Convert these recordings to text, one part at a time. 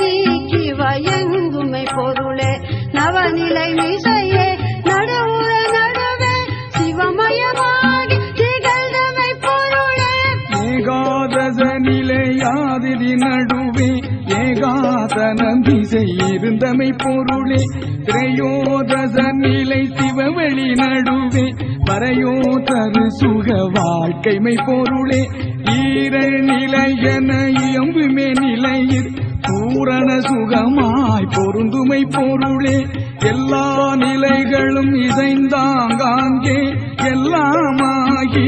நீக்கி வயங்குமை பொருளே நவநிலை மிசையே நடவுற நடவே சிவமயமாகி திகழ்ந்தமை பொருளே. ஏகாதச நிலையாதிரி நடுவே ஏகாதனம் திசை இருந்தமை பொருளே. திரையோதச நிலை சிவவெளி நடுவே வரையோ தரு சுக வாழ்க்கைமை பொருளே. ஈரல் நிலையன இயம்புமே நிலையிற் பூரண சுகமாய் பொருந்துமை பொருளே. எல்லா நிலைகளும் இசைந்தாங்காங்கே எல்லாமாகி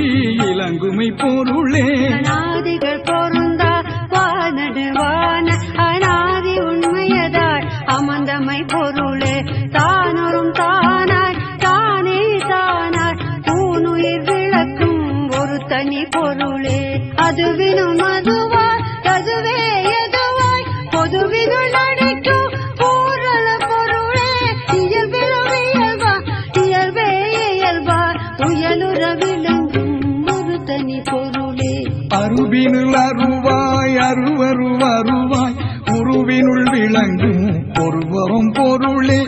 இலங்குமை பொருளே. அநாதிகள் பொருந்தா வானடுவான அநாதி உண்மையதாய் அமர்ந்தமை பொருளே. தானொரும் தானாய் தானே தானாய் பூனுயிர் விளக்கும் ஒரு தனி பொருளே. அதுவினும் அது ஒரு தனி பொருளே. அருவினுள் அருவாய் அருவரு அருவாய் உருவினுள் விளங்கும் ஒருவரும் பொருளே.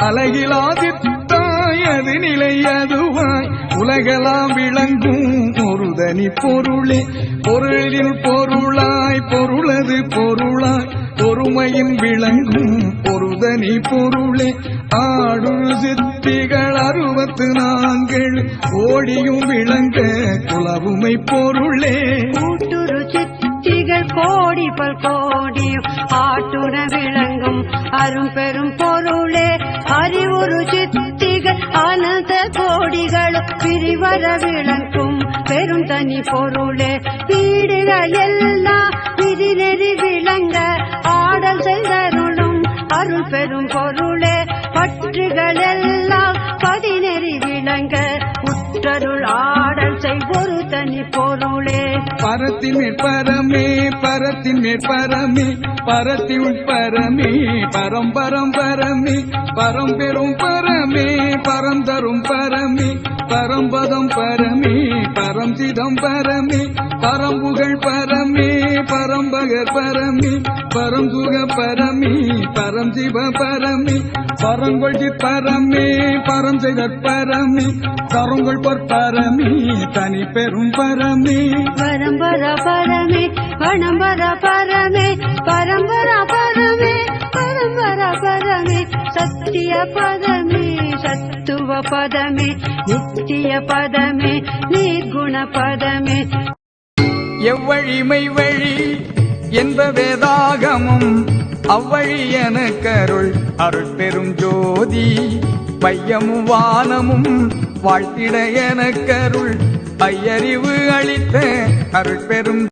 அழகிலாதித்தாய் அது நிலை அதுவாய் உலகெல்லாம் விளங்கும் ஒரு தனி பொருளே. பொருளின் பொருளாய் பொருளது பொருளாய் பொறுமையின் விளங்கும் ஒரு பொருளே. ஆடு சித்திகள் அறுபத்து நாங்கள் ஓடியும் விளங்க குலவுமை பொருளே. கூட்டுரு சித்திகள் கோடி பல் கோடியும் ஆட்டுர விளங்கும் அரும் பெரும் பொருளே. அறிவுறு சித்திகள் அனந்த கோடிகளும் பிரிவர விளங்கும் பெரும் தனி பொருளே. வீடுகள் பெரும் பொருளே பற்றுகளெல்லாம் பதினெறி விளங்க உற்றருள் ஆடல் செய்வொரு தனி பொருளே. பரத்தின் மேற்பரமே பரத்தின் மேற்பரமே பரத்தி உட்பரமே பரம்பரம் பரமே பரம்பெரும் பரமே. பரம் பரமே பரம்புகழ் பரமே பரம்பகர் பரமே பரம்புக பரமே பரம் சிவ பரமே பரங்கொழி பரமே பரம் செய்த பரமே பரங்கொள் பொற்பரமே தனி பெரும் பரமே. பரம்பர பரமே பணம்பர பரமே பரம்பர பரமே பரம்பர பரமே சத்திய பரமே பதமே நித்திய பதமே நிர்குண பதமே எவ்வழிமை வழி என்ப வேதாகமும் அவ்வழி என கருள் அருள் பெரும் ஜோதி பையமும் வானமும் வாழ்த்திட என கருள் ஐயறிவு அளித்த அருள் பெரும்